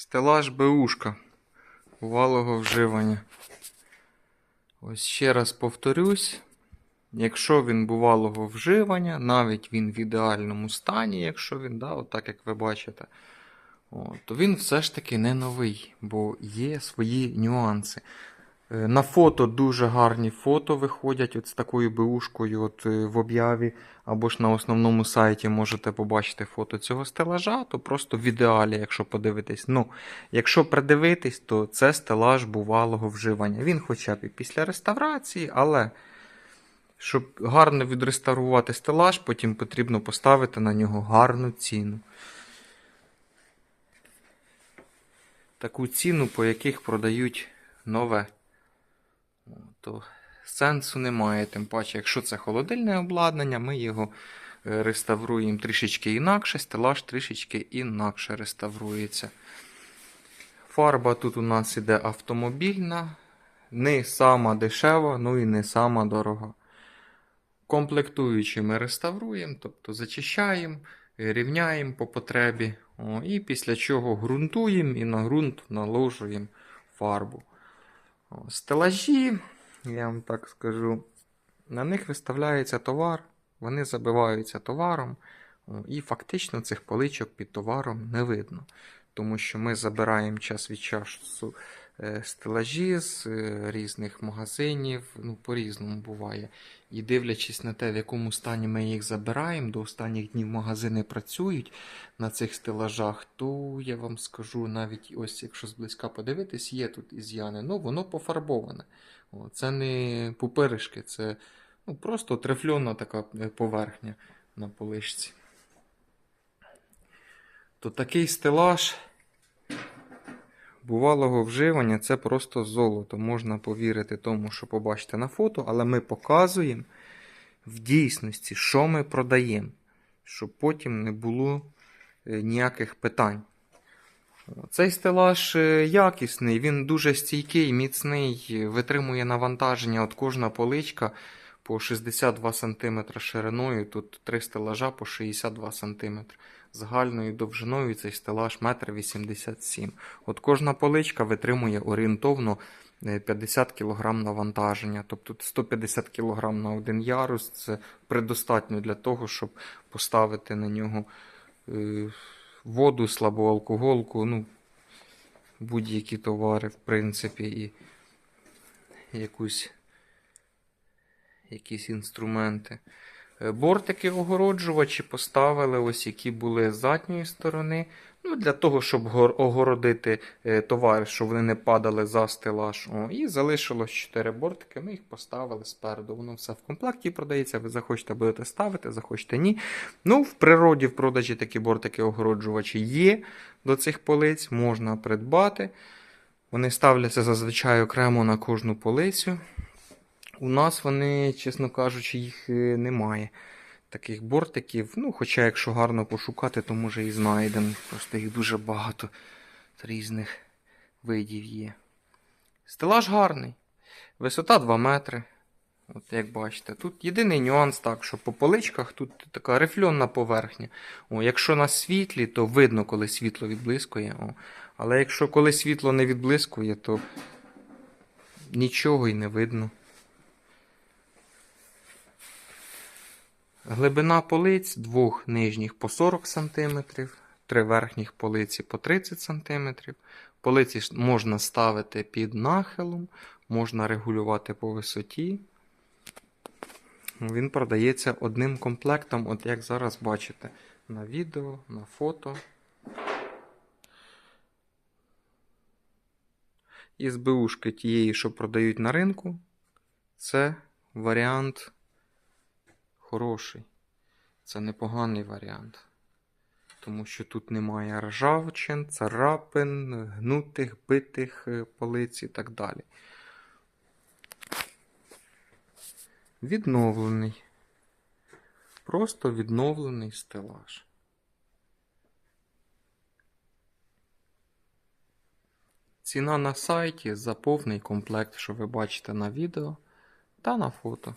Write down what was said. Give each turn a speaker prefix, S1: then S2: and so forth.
S1: Стелаж Бушка валого вживання. Ось ще раз повторюсь. Якщо він бувалого вживання, навіть він в ідеальному стані, якщо він, да, от так як ви бачите, о, то він все ж таки не новий, бо є свої нюанси. Е, На фото дуже гарні фото виходять от з такою беушкою от е, в об'яві, або ж на основному сайті можете побачити фото цього стелажа, то просто в ідеалі, якщо подивитись. Ну, якщо придивитись, то це стелаж бувалого вживання. Він хоча б і після реставрації, але щоб гарно відреставрувати стелаж, потім потрібно поставити на нього гарну ціну. Таку ціну, по яких продають нове. То сенсу немає. Тим паче, якщо це холодильне обладнання, ми його е, реставруємо трішечки інакше, стелаж трішечки інакше реставрується. Фарба тут у нас іде автомобільна, не сама дешева, ну і не сама дорога. Комплектуючи ми реставруємо, тобто зачищаємо, рівняємо по потребі. І після чого ґрунтуємо і на ґрунт наложуємо фарбу. Стелажі, я вам так скажу, на них виставляється товар, вони забиваються товаром, і фактично цих поличок під товаром не видно. Тому що ми забираємо час від часу стелажі з е, різних магазинів, ну, по-різному буває. І дивлячись на те, в якому стані ми їх забираємо, до останніх днів магазини працюють на цих стелажах, то я вам скажу, навіть ось якщо зблизька подивитись, є тут із'яни, ну воно пофарбоване. О, це не пупиришки, це ну, просто трефльонна така е, поверхня на полишці. То такий стелаж бувалого вживання це просто золото. Можна повірити тому, що побачите на фото, але ми показуємо в дійсності, що ми продаємо, щоб потім не було е, ніяких питань. Цей стелаж е, якісний, він дуже стійкий, міцний, витримує навантаження. От кожна поличка по 62 см шириною, тут три стелажа по 62 см. Загальною довжиною цей стелаж 1,87 м. От кожна поличка витримує орієнтовно е, 50 кг навантаження. Тобто 150 кг на один ярус це предостатньо для того, щоб поставити на нього е, воду, слабу алкоголку, ну, будь-які товари, в принципі, і якусь, якісь інструменти. Е, Бортики огороджувачі поставили, ось які були з задньої сторони. Ну, для того, щоб огородити е, товар, щоб вони не падали за стелаж. О, і залишилось 4 бортики. Ми їх поставили спереду. Воно все в комплекті продається. Ви захочете будете ставити, захочете ні. Ну, в природі в продажі такі бортики огороджувачі є до цих полиць, можна придбати. Вони ставляться зазвичай окремо на кожну полицю. У нас вони, чесно кажучи, їх е, немає. Таких бортиків. Ну, хоча, якщо гарно пошукати, то може і знайдемо. Просто їх дуже багато різних видів є. Стелаж гарний. Висота 2 метри. От як бачите, тут єдиний нюанс так, що по поличках тут така рифльонна поверхня. О, якщо на світлі, то видно, коли світло відблискує. О. Але якщо коли світло не відблискує, то нічого й не видно. Глибина полиць двох нижніх по 40 см, три верхніх полиці по 30 см. Полиці можна ставити під нахилом, можна регулювати по висоті. Він продається одним комплектом, от як зараз бачите на відео, на фото. Із БУшки тієї, що продають на ринку, це варіант хороший. Це непоганий варіант. Тому що тут немає ржавчин, царапин, гнутих, битих е, полиць і так далі. Відновлений. Просто відновлений стелаж. Ціна на сайті за повний комплект, що ви бачите на відео та на фото.